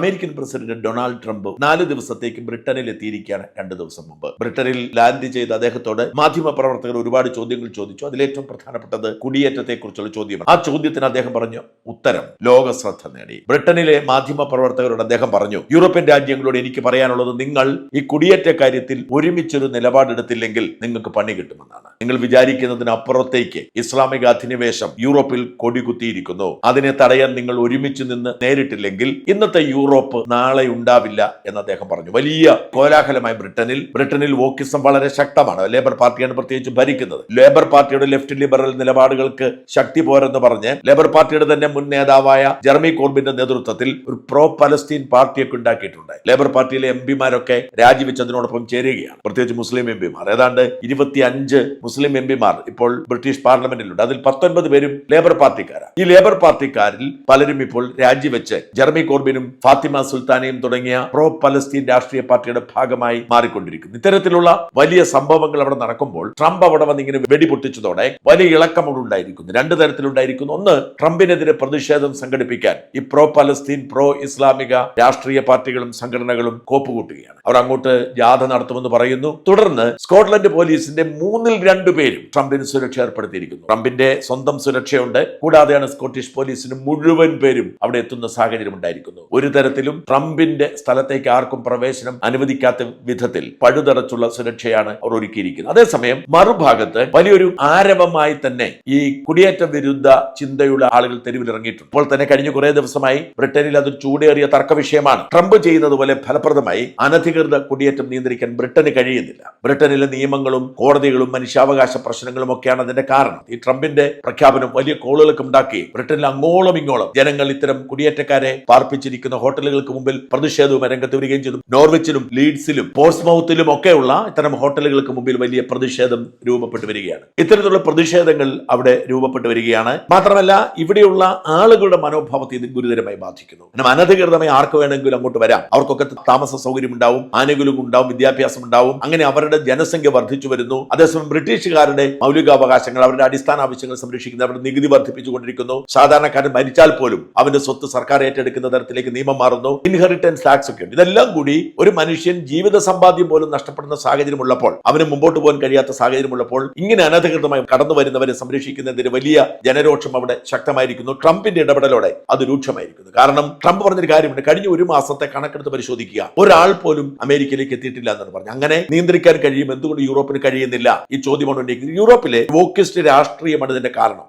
American president Donald Trump നാല് ദിവസത്തേക്ക് ബ്രിട്ടനിൽ എത്തിയിരിക്കുകയാണ് രണ്ട് ദിവസം മുമ്പ്. ബ്രിട്ടനിൽ ലാൻഡ് ചെയ്ത അദ്ദേഹത്തോട് മാധ്യമ പ്രവർത്തകർ ഒരുപാട് ചോദ്യങ്ങൾ ചോദിച്ചു. അതിലേറ്റവും പ്രധാനപ്പെട്ടത് കുടിയേറ്റത്തെക്കുറിച്ചുള്ള ചോദ്യമാണ് ആ ചോദ്യത്തിന് അദ്ദേഹം പറഞ്ഞു ഉത്തരം ലോക ശ്രദ്ധ നേടി. ബ്രിട്ടനിലെ മാധ്യമ പ്രവർത്തകരോട് അദ്ദേഹം പറഞ്ഞു യൂറോപ്യൻ രാജ്യങ്ങളോട് എനിക്ക് പറയാനുള്ളത് നിങ്ങൾ ഈ കുടിയേറ്റ കാര്യത്തിൽ ഒരുമിച്ചൊരു നിലപാടെടുത്തില്ലെങ്കിൽ നിങ്ങൾക്ക് പണി കിട്ടുമെന്നാണ്. നിങ്ങൾ വിചാരിക്കുന്നതിന് അപ്പുറത്തേക്ക് ഇസ്ലാമിക അധിനിവേശം യൂറോപ്പിൽ കൊടികുത്തിയിരിക്കുന്നു. അതിനെ തടയാൻ നിങ്ങൾ ഒരുമിച്ച് നിന്ന് നേരിട്ടില്ലെങ്കിൽ ഇന്നത്തെ യൂറോപ്പ് നാളെ ഉണ്ടാവില്ല എന്ന് അദ്ദേഹം പറഞ്ഞു. വലിയ കോലാഹലമായി ബ്രിട്ടനിൽ ബ്രിട്ടനിൽ വോക്കിസം വളരെ ശക്തമാണ്. ലേബർ പാർട്ടിയാണ് പ്രത്യേകിച്ച് ഭരിക്കുന്നത്. ലേബർ പാർട്ടിയുടെ ലെഫ്റ്റ് ലിബറൽ നിലപാടുകൾക്ക് ശക്തി പോരെന്ന് പറഞ്ഞ് ലേബർ പാർട്ടിയുടെ തന്നെ മുൻ നേതാവായ ജെർമി കോർബിന്റെ നേതൃത്വത്തിൽ ഒരു പ്രോ പലസ്തീൻ പാർട്ടിയൊക്കെ ഉണ്ടാക്കിയിട്ടുണ്ട്. ലേബർ പാർട്ടിയിലെ എം പിമാരൊക്കെ രാജിവെച്ചതിനോടൊപ്പം ചേരുകയാണ്. പ്രത്യേകിച്ച് മുസ്ലിം എം പിമാർ. ഏതാണ്ട് ഇരുപത്തി അഞ്ച് മുസ്ലിം എം പിമാർ ഇപ്പോൾ ബ്രിട്ടീഷ് പാർലമെന്റിലുണ്ട്. അതിൽ പത്തൊൻപത് പേരും ലേബർ പാർട്ടിക്കാരാണ്. ഈ ലേബർ പാർട്ടിക്കാരിൽ പലരും ഇപ്പോൾ രാജിവെച്ച് ജെർമി കോർബിനും ഫാത്തിമ സുൽത്താനയും തുടങ്ങിയ പ്രോ പലസ്തീൻ രാഷ്ട്രീയ പാർട്ടിയുടെ ഭാഗമായി മാറിക്കൊണ്ടിരിക്കുന്നു. ഇത്തരത്തിലുള്ള വലിയ സംഭവങ്ങൾ അവിടെ നടക്കുമ്പോൾ ട്രംപ് അവിടെ വന്ന് ഇങ്ങനെ വെടിപൊട്ടിച്ചതോടെ വലിയ ഇളക്കം അവിടെ ഉണ്ടായിരിക്കുന്നു. രണ്ട് തരത്തിലുണ്ടായിരിക്കുന്നു. ഒന്ന് ട്രംപിനെതിരെ പ്രതിഷേധം സംഘടിപ്പിക്കാൻ ഈ പ്രോ പലസ്തീൻ പ്രോ ഇസ്ലാമിക രാഷ്ട്രീയ പാർട്ടികളും സംഘടനകളും കോപ്പുകൂട്ടുകയാണ്. അവർ അങ്ങോട്ട് ജാഥ നടത്തുമെന്ന് പറയുന്നു. തുടർന്ന് സ്കോട്ട്ലൻഡ് പോലീസിന്റെ മൂന്നിൽ രണ്ടു പേരും ട്രംപിന് സുരക്ഷ ഏർപ്പെടുത്തിയിരിക്കുന്നു. ട്രംപിന്റെ സ്വന്തം സുരക്ഷയുണ്ട്. കൂടാതെയാണ് സ്കോട്ടിഷ് പോലീസിന് മുഴുവൻ പേരും അവിടെ എത്തുന്ന സാഹചര്യം ഉണ്ടായിരിക്കുന്നു ഒരു തരത്തിലും ട്രംപിന്റെ സ്ഥലത്തേക്ക് ആർക്കും പ്രവേശനം അനുവദിക്കാത്ത വിധത്തിൽ പഴുതടച്ചുള്ള സുരക്ഷയാണ് അവർ ഒരുക്കിയിരിക്കുന്നത്. അതേസമയം മറുഭാഗത്ത് വലിയൊരു ആരവമായി തന്നെ ഈ കുടിയേറ്റ വിരുദ്ധ ചിന്തയുള്ള ആളുകൾ തെരുവിലിറങ്ങിയിട്ടുണ്ട്. ഇപ്പോൾ തന്നെ കഴിഞ്ഞ കുറേ ദിവസമായി ബ്രിട്ടനിൽ അതൊരു ചൂടേറിയ തർക്ക വിഷയമാണ്. ട്രംപ് ചെയ്യുന്നത് പോലെ ഫലപ്രദമായി അനധികൃത കുടിയേറ്റം നിയന്ത്രിക്കാൻ ബ്രിട്ടന് കഴിയുന്നില്ല. ബ്രിട്ടനിലെ നിയമങ്ങളും കോടതികളും മനുഷ്യാവകാശ പ്രശ്നങ്ങളും ഒക്കെയാണ് അതിന്റെ കാരണം. ഈ ട്രംപിന്റെ പ്രഖ്യാപനം വലിയ കോളുകൾക്ക് ഉണ്ടാക്കി ബ്രിട്ടനിൽ അങ്ങോളം ഇങ്ങോളം ജനങ്ങൾ ഇത്തരം കുടിയേറ്റക്കാരെ പാർപ്പിച്ചിരിക്കുന്ന ഹോട്ടലുകൾക്ക് മുമ്പിൽ പ്രതിഷേധവും രംഗത്ത് വരികയും ചെയ്തു. നോർവിച്ചിലും ലീഡ്സിലും പോർട്സ്മൗത്തിലും ഒക്കെയുള്ള ഇത്തരം ഹോട്ടലുകൾക്ക് മുമ്പിൽ വലിയ പ്രതിഷേധം രൂപപ്പെട്ടു വരികയാണ്. ഇത്തരത്തിലുള്ള പ്രതിഷേധങ്ങൾ അവിടെ രൂപപ്പെട്ടു വരികയാണ്. മാത്രമല്ല ഇവിടെയുള്ള ആളുകളുടെ മനോഭാവത്തെ ഇത് ഗുരുതരമായി ബാധിക്കുന്നു. അനധികൃതമായി ആർക്ക് വേണമെങ്കിലും അങ്ങോട്ട് വരാം. അവർക്കൊക്കെ താമസ സൗകര്യം ഉണ്ടാവും ആനുകൂല്യം ഉണ്ടാവും വിദ്യാഭ്യാസം ഉണ്ടാവും. അങ്ങനെ അവരുടെ ജനസംഖ്യ വർദ്ധിച്ചു വരുന്നു. അതേസമയം ബ്രിട്ടീഷുകാരുടെ മൗലികാവകാശങ്ങൾ അവരുടെ അടിസ്ഥാന ആവശ്യങ്ങൾ സംരക്ഷിക്കുന്ന അവരുടെ നികുതി വർദ്ധിപ്പിച്ചുകൊണ്ടിരിക്കുന്നു. സാധാരണക്കാരൻ മരിച്ചാൽ പോലും അവന്റെ സ്വത്ത് സർക്കാർ ഏറ്റെടുക്കുന്ന തരത്തിലേക്ക് നിയമം മാറുന്നു ഇൻഹെറിറ്റൻസ് ടാക്സ് ഒക്കെ ഉണ്ട്. ഇതെല്ലാം കൂടി ഒരു മനുഷ്യൻ ജീവിത സമ്പാദ്യം പോലും നഷ്ടപ്പെടുന്ന സാഹചര്യമുള്ളപ്പോൾ അവന് മുമ്പോട്ട് പോകാൻ കഴിയാത്ത സാഹചര്യമുള്ളപ്പോൾ ഇങ്ങനെ അനധികൃതമായി കടന്നു വരുന്നവരെ സംരക്ഷിക്കുന്നതിന് വലിയ ജനരോക്ഷം അവിടെ ശക്തമായിരിക്കുന്നു. ട്രംപിന്റെ ഇടപെടലോടെ അത് രൂക്ഷമായിരിക്കുന്നു. കാരണം ട്രംപ് പറഞ്ഞൊരു കാര്യമുണ്ട്. കഴിഞ്ഞ ഒരു മാസത്തെ കണക്കെടുത്ത് പരിശോധിക്കുക. ഒരാൾ പോലും അമേരിക്കയിലേക്ക് എത്തിയിട്ടില്ല എന്നാണ് പറഞ്ഞു അങ്ങനെ നിയന്ത്രിക്കാൻ കഴിയും. എന്തുകൊണ്ട് യൂറോപ്പിന് കഴിയുന്നില്ല? ഈ ചോദ്യമാണ് യൂറോപ്പിലെ വോക്കിസ്റ്റ് രാഷ്ട്രീയമാണ് ഇതിന്റെ കാരണം.